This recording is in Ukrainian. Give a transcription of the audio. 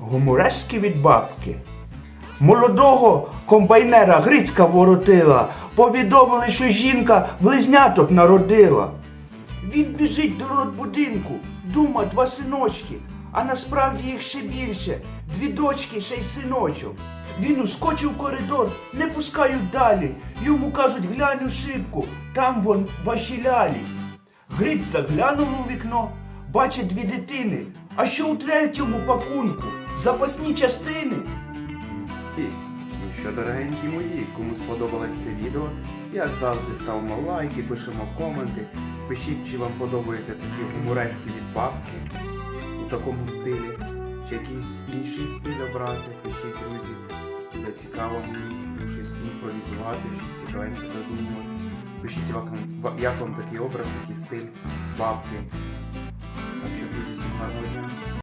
Гуморески від бабки. Молодого комбайнера Грицька воротила. Повідомили, що жінка близняток народила. Він біжить до родбудинку, дума два синочки, а насправді їх ще більше. Дві дочки, ще й синочок. Він ускочив в коридор, не пускають далі. Йому кажуть, глянь у шибку, там вон ваші лялі. Гриць заглянув у вікно, бачить дві дитини. А що у третьому пакунку? Запасні частини. Ну що, дорогенькі мої, кому сподобалось це відео, як завжди ставимо лайки, пишемо коменти, пишіть, чи вам подобаються такі гуморески від бабки у такому стилі, чи якийсь інший стиль обрати, пишіть, друзі. Буде цікаво щось імпровізувати, щось цікавеньке придумати. Пишіть, як вам такий образ, такий стиль бабки.